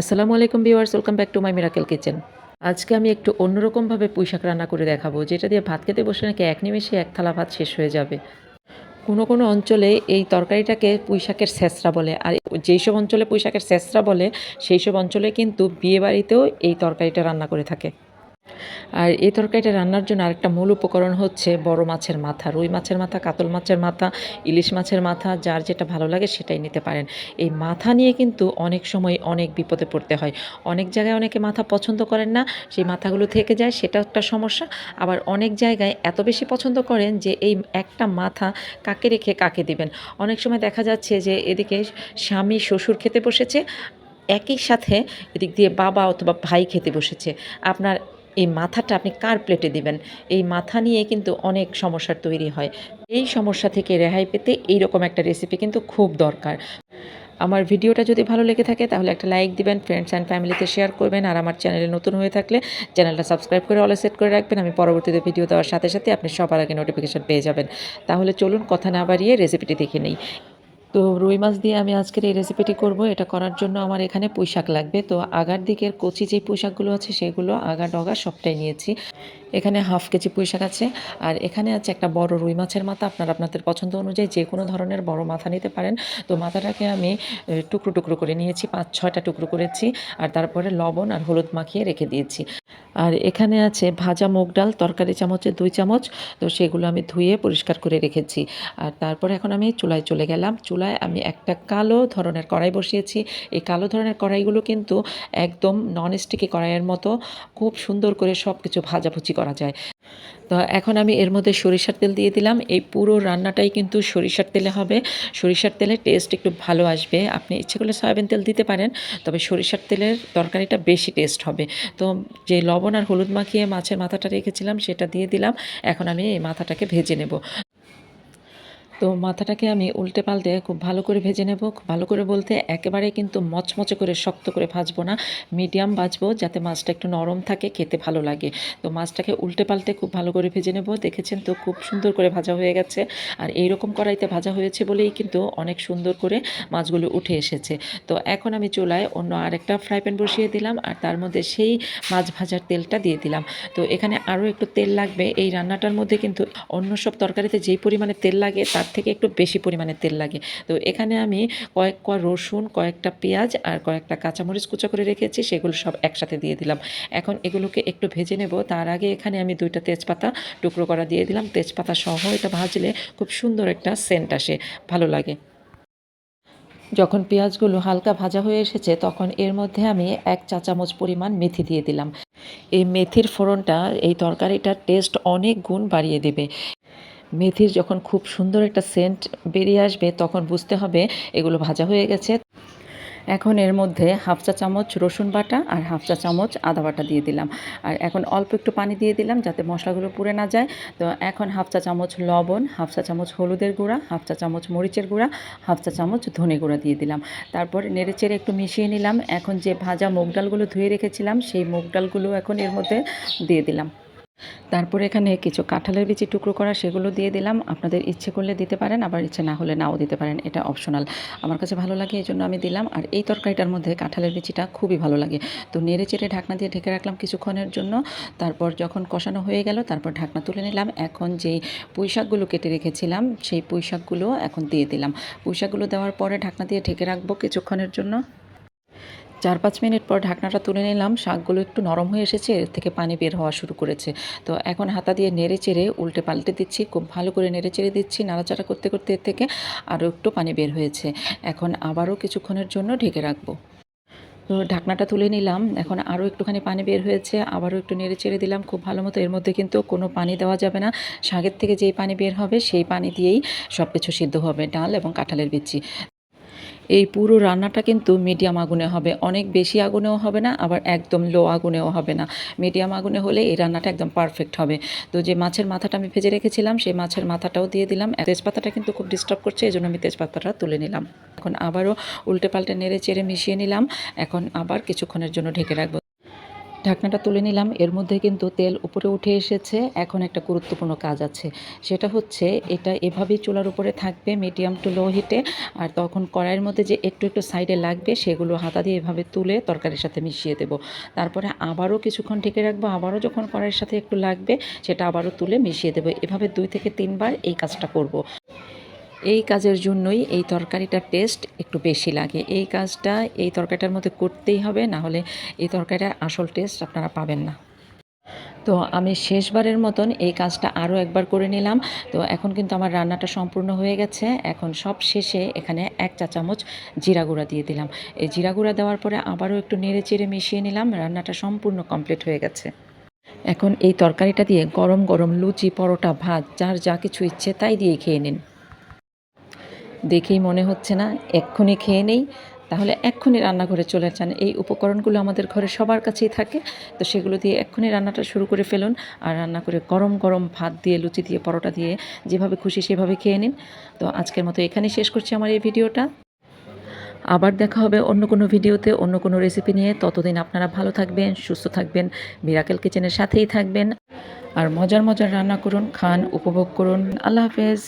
আসসালামু আলাইকুম viewers, welcome back to my miracle kitchen. আজকে আমি একটু অন্যরকমভাবে পুঁই শাক রান্না করে দেখাবো, যেটা দিয়ে ভাত খেতে বসে নাকি এক নিমেষে এক থালা ভাত শেষ হয়ে যাবে। কোনো কোনো অঞ্চলে এই তরকারিটাকে পুঁই শাকের স্যাঁচড়া বলে, আর যেই সব অঞ্চলে পুঁইশাকের শেষরা বলে, সেই সব অঞ্চলে কিন্তু বিয়েবাড়িতেও এই তরকারিটা রান্না করে থাকে। আর এই তরকারিটা রান্নার জন্য আরেকটা মূল উপকরণ হচ্ছে বড় মাছের মাথা, রুই মাছের মাথা, কাতল মাছের মাথা, ইলিশ মাছের মাথা, যার যেটা ভালো লাগে সেটাই নিতে পারেন। এই মাথা নিয়ে কিন্তু অনেক সময় অনেক বিপদে পড়তে হয়। অনেক জায়গায় অনেকে মাথা পছন্দ করেন না, সেই মাথাগুলো থেকে যায়, সেটা একটা সমস্যা। আবার অনেক জায়গায় এত বেশি পছন্দ করেন যে এই একটা মাথা কাকে রেখে কাকে দিবেন? অনেক সময় দেখা যাচ্ছে যে এদিকে স্বামী শ্বশুর খেতে বসেছে, একই সাথে এদিক দিয়ে বাবা অথবা ভাই খেতে বসেছে। আপনার এই মাথাটা আপনি কার প্লেটে দিবেন? এই মাথা নিয়ে কিন্তু অনেক সমস্যার তৈরি হয়। এই সমস্যা থেকে রেহাই পেতে এইরকম একটা রেসিপি কিন্তু খুব দরকার। আমার ভিডিওটা যদি ভালো লেগে থাকে, তাহলে একটা লাইক দিবেন ফ্রেন্ডস অ্যান্ড ফ্যামিলিতে শেয়ার করবেন, আর আমার চ্যানেলে নতুন হয়ে থাকলে চ্যানেলটা সাবস্ক্রাইব করে অলে সেট করে রাখবেন। আমি পরবর্তীতে ভিডিও দেওয়ার সাথে সাথে আপনি সবার আগে নোটিফিকেশন পেয়ে যাবেন। তাহলে চলুন কথা না বাড়িয়ে রেসিপিটি দেখে নেই। তো রুই মাছ দিয়ে আমি আজকের এই রেসিপিটি করব। এটা করার জন্য আমার এখানে পোশাক লাগবে। তো আগার দিকের কচি যে পোশাকগুলো আছে, সেগুলো আগা ডগা সবটাই নিয়েছি। এখানে হাফ কেজি পুঁই শাক আছে। আর এখানে আছে একটা বড় রুই মাছের মাথা। আপনারা আপনাদের পছন্দ অনুযায়ী যে কোনো ধরনের বড় মাথা নিতে পারেন। তো মাথাটাকে আমি টুকরো টুকরো করে নিয়েছি, পাঁচ, ছয়টা টুকরো করেছি। আর তারপরে লবণ আর হলুদ মাখিয়ে রেখে দিয়েছি। আর এখানে আছে ভাজা মুগ ডাল, তরকারি চামচে, দুই চামচ। তো সেগুলো আমি ধুয়ে পরিষ্কার করে রেখেছি। আর তারপরে এখন আমি চুলায় চলে গেলাম। চুলায় আমি একটা কালো ধরনের কড়াই বসিয়েছি। এই কালো ধরনের কড়াইগুলো কিন্তু একদম নন স্টিকি কড়াইয়ের মতো, খুব সুন্দর করে সব কিছু ভাজাভুজি করা যায়। তো এখন আমি এর মধ্যে সরিষার তেল দিয়ে দিলাম। এই পুরো রান্নাটাই কিন্তু সরিষার তেলে হবে। সরিষার তেলের টেস্ট একটু ভালো আসবে। আপনি ইচ্ছে করলে সয়াবিন তেল দিতে পারেন, তবে সরিষার তেলের তরকারিটা বেশি টেস্ট হবে। তো যে লবণ আর হলুদ মাখিয়ে মাছের মাথাটা রেখেছিলাম, সেটা দিয়ে দিলাম। এখন আমি এই মাথাটাকে ভেজে নেব। তো মাথাটাকে আমি উল্টে পাল্টে খুব ভালো করে ভেজে নেব। ভালো করে বলতে একেবারে কিন্তু মচমচে করে শক্ত করে ভাজবো না। মিডিয়াম ভাজবো যাতে মাছটা একটু নরম থাকে, খেতে ভালো লাগে। তো মাছটাকে উল্টে পাল্টে খুব ভালো করে ভেজে নেব। দেখেছেন তো খুব সুন্দর করে ভাজা হয়ে গেছে। আর এই রকম কড়াইতে ভাজা হয়েছে বলেই কিন্তু অনেক সুন্দর করে মাছগুলো উঠে এসেছে। তো এখন আমি চুলায় অন্য আরেকটা ফ্রাই প্যান বসিয়ে দিলাম আর তার মধ্যে সেই মাছ ভাজার তেলটা দিয়ে দিলাম। তো এখানে আরও একটু তেল লাগবে। এই রান্নাটার মধ্যে কিন্তু অন্য সব তরকারিতে যেই পরিমাণে তেল লাগে তার থেকে একটু বেশি পরিমাণে তেল লাগে। তো এখানে আমি কয়েক কোয়া রসুন, কয়েকটা পেঁয়াজ আর কয়েকটা কাঁচামরিচ কুচা করে রেখেছি, সেগুলো সব একসাথে দিয়ে দিলাম। এখন এগুলোকে একটু ভেজে নেব। তার আগে এখানে আমি দুইটা তেজপাতা টুকরো করা দিয়ে দিলাম। তেজপাতা সহ এটা ভাজলে খুব সুন্দর একটা সেন্ট আসে, ভালো লাগে। যখন পেঁয়াজগুলো হালকা ভাজা হয়ে এসেছে, তখন এর মধ্যে আমি এক চা চামচ পরিমাণ মেথি দিয়ে দিলাম। এই মেথির ফোড়নটা, এই তরকারিটার টেস্ট অনেক গুণ বাড়িয়ে দেবে। মেথির যখন খুব সুন্দর একটা সেন্ট বেরিয়ে আসবে, তখন বুঝতে হবে এগুলো ভাজা হয়ে গেছে। এখন এর মধ্যে হাফ চা চামচ রসুন বাটা আর হাফ চা চামচ আদা বাটা দিয়ে দিলাম। আর এখন অল্প একটু পানি দিয়ে দিলাম যাতে মশলাগুলো পুড়ে না যায়। তো এখন হাফ চা চামচ লবণ হাফ চা চামচ হলুদের গুঁড়া হাফ চা চামচ মরিচের গুঁড়া হাফ চা চামচ ধনে গুঁড়া দিয়ে দিলাম। তারপর নেড়ে চেড়ে একটু মিশিয়ে নিলাম। এখন যে ভাজা মুগ ডালগুলো ধুয়ে রেখেছিলাম, সেই মুগ ডালগুলো এখন এর মধ্যে দিয়ে দিলাম। তারপরে এখানে কিছু কাঁঠালের বিচি টুকরো করা, সেগুলো দিয়ে দিলাম। আপনাদের ইচ্ছে করলে দিতে পারেন, আবার ইচ্ছে না হলে নাও দিতে পারেন, এটা অপশনাল। আমার কাছে ভালো লাগে এই জন্য আমি দিলাম। আর এই তরকারিটার মধ্যে কাঁঠালের বিচিটা খুবই ভালো লাগে। তো নেড়ে চেড়ে ঢাকনা দিয়ে ঢেকে রাখলাম কিছুক্ষণের জন্য। তারপর যখন কষানো হয়ে গেল, তারপর ঢাকনা তুলে নিলাম। এখন যেই পুঁইশাকগুলো কেটে রেখেছিলাম, সেই পুঁইশাকগুলো এখন দিয়ে দিলাম। পুঁইশাকগুলো দেওয়ার পরে ঢাকনা দিয়ে ঢেকে রাখব কিছুক্ষণের জন্য। চার পাঁচ মিনিট পর ঢাকনাটা তুলে নিলাম। শাকগুলো একটু নরম হয়ে এসেছে, এর থেকে পানি বের হওয়া শুরু করেছে। তো এখন হাতা দিয়ে নেড়ে চেড়ে উল্টে পাল্টে দিচ্ছি, খুব ভালো করে নেড়ে চেড়ে দিচ্ছি নাড়াচাড়া করতে করতে এর থেকে আরও একটু পানি বের হয়েছে। এখন আবারও কিছুক্ষণের জন্য ঢেকে রাখব। তো ঢাকনাটা তুলে নিলাম, এখন আরও একটুখানি পানি বের হয়েছে, আবারও একটু নেড়ে চেড়ে দিলাম, খুব ভালো মতো এর মধ্যে কিন্তু কোনো পানি দেওয়া যাবে না। শাকের থেকে যেই পানি বের হবে, সেই পানি দিয়েই সব কিছু সিদ্ধ হবে, ডাল এবং কাঁঠালের বিচি। এই পুরো রান্নাটা কিন্তু মিডিয়াম আগুনে হবে। অনেক বেশি আগুনেও হবে না, আবার একদম লো আগুনেও হবে না। মিডিয়াম আগুনে হলে এই রান্নাটা একদম পারফেক্ট হবে। তো যে মাছের মাথাটা আমি ভেজে রেখেছিলাম, সেই মাছের মাথাটাও দিয়ে দিলাম। তেজপাতাটা কিন্তু খুব ডিস্টার্ব করছে এই জন্য আমি তেজপাতাটা তুলে নিলাম। এখন আবারও উল্টে পাল্টে নেড়ে চেড়ে মিশিয়ে নিলাম। এখন আবার কিছুক্ষণের জন্য ঢেকে রাখব। ঢাকনাটা তুলে নিলাম। এর মধ্যে কিন্তু তেল উপরে উঠে এসেছে। এখন একটা গুরুত্বপূর্ণ কাজ আছে। সেটা হচ্ছে, এটা এভাবেই চুলার উপরে থাকবে মিডিয়াম টু লো হিটে। আর তখন কড়াইয়ের মধ্যে যে একটু একটু সাইডে লাগবে, সেগুলো হাতা দিয়ে এভাবে তুলে তরকারির সাথে মিশিয়ে দেব। তারপরে আবারও কিছুক্ষণ ঢেকে রাখব। আবারও যখন কড়াইয়ের সাথে একটু লাগবে, সেটা আবারও তুলে মিশিয়ে দেবো। এভাবে দুই থেকে তিনবার এই কাজটা করব। এই কাজের জন্যই এই তরকারিটার টেস্ট একটু বেশি লাগে। এই কাজটা এই তরকারিটার মধ্যে করতেই হবে, না হলে এই তরকারিটার আসল টেস্ট আপনারা পাবেন না। তো আমি শেষবারের মতন এই কাজটা আরও একবার করে নিলাম। তো এখন কিন্তু আমার রান্নাটা সম্পূর্ণ হয়ে গেছে। এখন সব শেষে এখানে এক চা চামচ জিরা গুঁড়া দিয়ে দিলাম। এই জিরা গুঁড়া দেওয়ার পরে আবারও একটু নেড়ে চেড়ে মিশিয়ে নিলাম। রান্নাটা সম্পূর্ণ কমপ্লিট হয়ে গেছে। এখন এই তরকারিটা দিয়ে গরম গরম লুচি, পরোটা, ভাত, যার যা কিছু ইচ্ছে তাই দিয়ে খেয়ে নিন। দেখেই মনে হচ্ছে না, এক্ষুনি খেয়ে নেই। তাহলে এক্ষুনি রান্নাঘরে চলে যান। এই উপকরণগুলো আমাদের ঘরে সবার কাছেই থাকে। তো সেগুলো দিয়ে এক্ষুনি রান্নাটা শুরু করে ফেলুন আর রান্না করে গরম গরম ভাত দিয়ে, লুচি দিয়ে, পরোটা দিয়ে যেভাবে খুশি সেভাবে খেয়ে নিন। তো আজকের মতো এখানেই শেষ করছি আমার এই ভিডিওটা। আবার দেখা হবে অন্য কোনো ভিডিওতে, অন্য কোনো রেসিপি নিয়ে। ততদিন আপনারা ভালো থাকবেন, সুস্থ থাকবেন মিরাকেল কিচেনের সাথেই থাকবেন। আর মজার মজার রান্না করুন, খান, উপভোগ করুন। আল্লাহ হাফেজ।